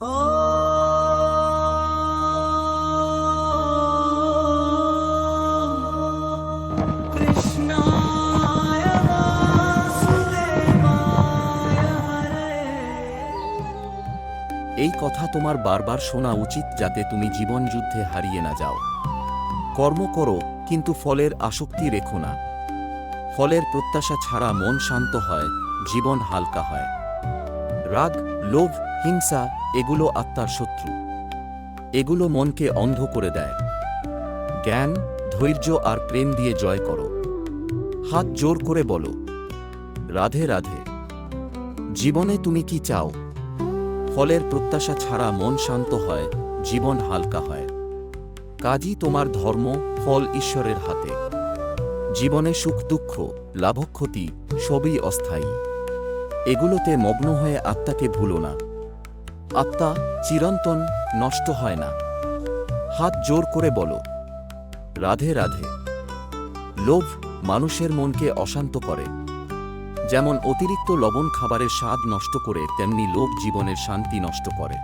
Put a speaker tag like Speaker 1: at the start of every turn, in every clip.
Speaker 1: এই কথা তোমার বারবার শোনা উচিত যাতে তুমি জীবন যুদ্ধে হারিয়ে না যাও। কর্ম করো, কিন্তু ফলের আসক্তি রেখো না। ফলের প্রত্যাশা ছাড়া মন শান্ত হয়, জীবন হালকা হয়। রাগ, লোভ হিংসা এগুলো আত্মার শত্রু। এগুলো মনকে অন্ধ করে দেয়। জ্ঞান, ধৈর্য আর প্রেম দিয়ে জয় করো। হাত জোর করে বলো, রাধে রাধে, জীবনে তুমি কি চাও? ফলের প্রত্যাশা ছাড়া মন শান্ত হয়, জীবন হালকা হয়। কাজই তোমার ধর্ম, ফল ঈশ্বরের হাতে। জীবনে সুখ, দুঃখ, লাভক্ষতি সবই অস্থায়ী। এগুলোতে মগ্ন হয়ে আত্মাকে ভুলো না। আত্মা চিরন্তন নষ্ট হয় না। হাত জোর করে বলো, রাধে রাধে। লোভ মানুষের মনকে অশান্ত করে। যেমন অতিরিক্ত লবণ খাবারের স্বাদ নষ্ট করে, তেমনি লোভ জীবনের শান্তি নষ্ট করে।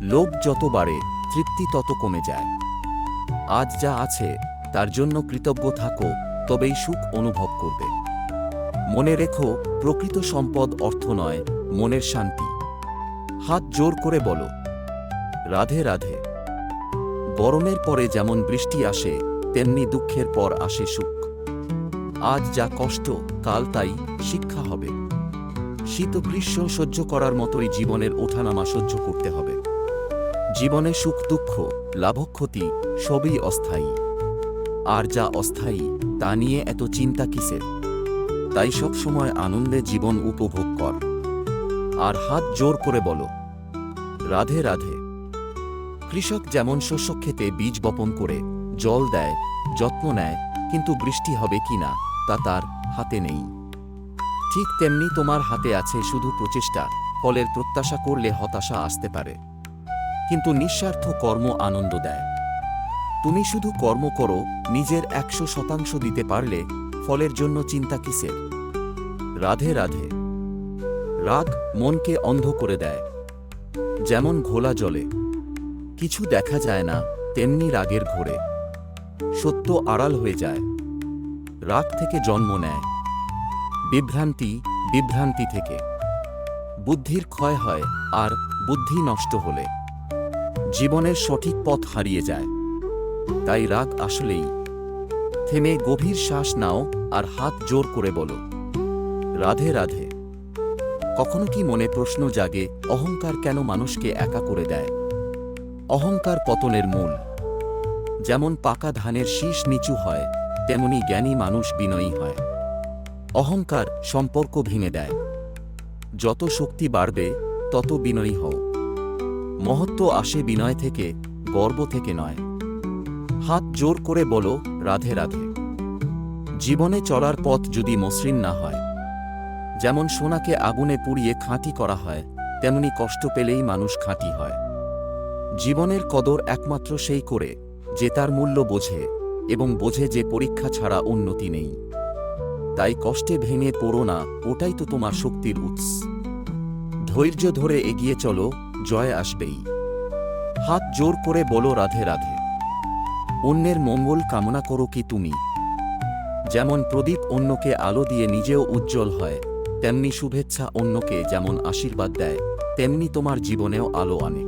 Speaker 1: লোভ যত বাড়ে, তৃপ্তি তত কমে যায়। আজ যা আছে, তার জন্য কৃতজ্ঞ থাকো, তবেই সুখ অনুভব করবে। মনে রেখো, প্রকৃত সম্পদ অর্থ নয়, মনের শান্তি। হাত জোর করে বলো। রাধে রাধে। গরমের পরে যেমন বৃষ্টি আসে, তেমনি দুঃখের পর আসে সুখ। আজ যা কষ্ট, কাল তাই শিক্ষা হবে। শীত গ্রীষ্ম সহ্য করার মতোই জীবনের ওঠানামা সহ্য করতে হবে। জীবনে সুখ, দুঃখ লাভক্ষতি সবই অস্থায়ী। আর যা অস্থায়ী, তা নিয়ে এত চিন্তা কিসের? তাই সব সময় আনন্দে জীবন উপভোগ কর। আর হাত জোর করে বলো। রাধে রাধে। কৃষক যেমন শস্য খেতে বীজ বপন করে, জল দেয়, যত্ন নেয়, কিন্তু বৃষ্টি হবে কিনা তা তার হাতে নেই। ঠিক তেমনি তোমার হাতে আছে শুধু প্রচেষ্টা, ফলের প্রত্যাশা করলে হতাশা আসতে পারে। কিন্তু নিঃস্বার্থ কর্ম আনন্দ দেয়। তুমি শুধু কর্ম করো, নিজের একশো শতাংশ দিতে পারলে ফলের জন্য চিন্তা কিসের? রাধে রাধে। রাগ মনকে অন্ধ করে দেয়। যেমন ঘোলা জলে। কিছু দেখা যায় না তেমনি রাগের ঘোরে। সত্য আড়াল হয়ে যায়। রাগ থেকে জন্ম নেয়। বিভ্রান্তি বিভ্রান্তি থেকে। বুদ্ধির ক্ষয় হয় আর বুদ্ধি নষ্ট হলে। জীবনের সঠিক পথ হারিয়ে যায়। তাই রাগ আসলেই। থেমে গভীর শ্বাস নাও আর হাত জোর করে বলো। রাধে রাধে। কখনো কি মনে প্রশ্ন জাগে, অহংকার কেন মানুষকে একা করে দেয়? অহংকার পতনের মূল। যেমন পাকা ধানের শীষ নিচু হয়, তেমনি জ্ঞানী মানুষ বিনয়ী হয়। অহংকার সম্পর্ক ভেঙে দেয়। যত শক্তি বাড়বে, তত বিনয়ী হও। মহত্ব আসে বিনয় থেকে, গর্ব থেকে নয়। হাত জোর করে বলো, রাধে রাধে। জীবনে চলার পথ যদি মসৃণ না হয় যেমন সোনাকে আগুনে পুড়িয়ে খাঁটি করা হয়, তেমনি কষ্ট পেলেই মানুষ খাঁটি হয়। জীবনের কদর একমাত্র সেই করে, যে তার মূল্য বোঝে, এবং বোঝে যে পরীক্ষা ছাড়া উন্নতি নেই। তাই কষ্টে ভেঙে পড়ো না, ওটাই তো তোমার শক্তির উৎস। ধৈর্য ধরে এগিয়ে চলো, জয় আসবেই। হাত জোর করে বলো রাধে রাধে। অন্যের মঙ্গল কামনা করো কি তুমি? যেমন প্রদীপ অন্যকে আলো দিয়ে নিজেও উজ্জ্বল হয় তেমনি শুভেচ্ছা অন্যকে যেমন আশীর্বাদ দেয়, তেমনি তোমার জীবনেও আলো আনে।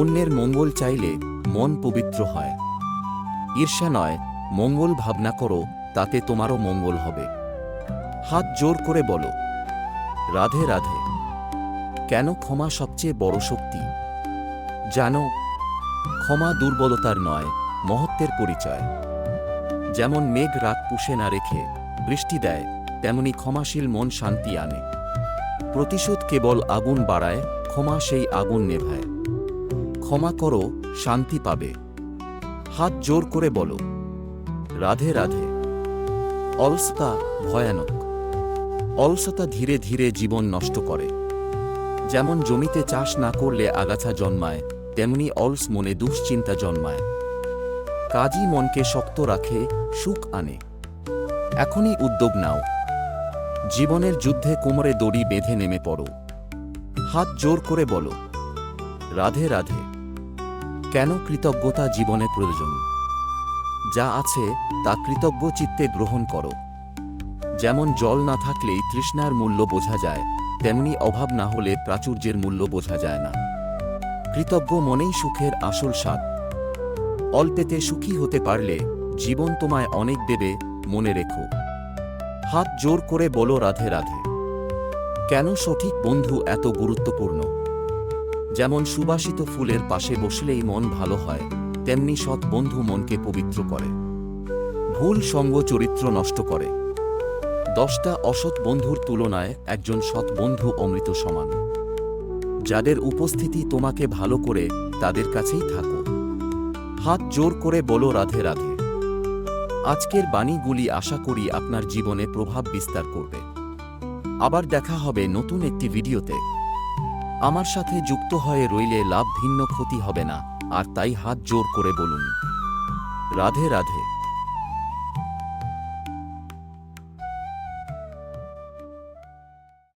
Speaker 1: অন্যের মঙ্গল চাইলে মন পবিত্র হয়। ঈর্ষা নয়, মঙ্গল ভাবনা করো, তাতে তোমারও মঙ্গল হবে। হাত জোর করে বলো, রাধে রাধে, কেন ক্ষমা সবচেয়ে বড় শক্তি? জানো, ক্ষমা দুর্বলতার নয়, মহত্বের পরিচয়। যেমন মেঘ রাত পুষে না রেখে বৃষ্টি দেয় তেমনি ক্ষমাশীল মন শান্তি আনে। প্রতিশোধ কেবল আগুন বাড়ায়, ক্ষমা সেই আগুন নেভায়। ক্ষমা করো, শান্তি পাবে। হাত জোর করে বলো, রাধে রাধে। অলসতা ভয়ানক। অলসতা ধীরে ধীরে জীবন নষ্ট করে। যেমন জমিতে চাষ না করলে আগাছা জন্মায়, তেমনি অলস মনে দুশ্চিন্তা জন্মায়। কাজই মনকে শক্ত রাখে, সুখ আনে। এখনই উদ্যোগ নাও। জীবনের যুদ্ধে কোমরে দড়ি বেঁধে নেমে পড়ো। হাত জোর করে বলো, রাধে রাধে, কেন কৃতজ্ঞতা জীবনে প্রয়োজন? যা আছে তা কৃতজ্ঞ চিত্তে গ্রহণ করো। যেমন জল না থাকলেই তৃষ্ণার মূল্য বোঝা যায়, তেমনি অভাব না হলে প্রাচুর্যের মূল্য বোঝা যায় না। কৃতজ্ঞ মনেই সুখের আসল স্বাদ। অল্পেতে সুখী হতে পারলে জীবন তোমায় অনেক দেবে, মনে রেখো। হাত জোর করে বলো রাধে রাধে। কেন সঠিক বন্ধু এত গুরুত্বপূর্ণ? যেমন সুবাসিত ফুলের পাশে বসলেই মন ভালো হয়, তেমনি সৎ বন্ধু মনকে পবিত্র করে। ভুল সঙ্গ চরিত্র নষ্ট করে। দশটা অসৎ বন্ধুর তুলনায় একজন সৎ বন্ধু অমৃত সমান। যাদের উপস্থিতি তোমাকে ভালো করে, তাদের কাছেই থাকো। হাত জোর করে বলো রাধে রাধে। আজকের বাণীগুলি আশা করি আপনার জীবনে প্রভাব বিস্তার করবে। আবার দেখা হবে নতুন একটি ভিডিওতে। আমার সাথে যুক্ত হয়ে রইলে লাভ ভিন্ন ক্ষতি হবে না, আর তাই হাত জোর করে বলুন। রাধে রাধে।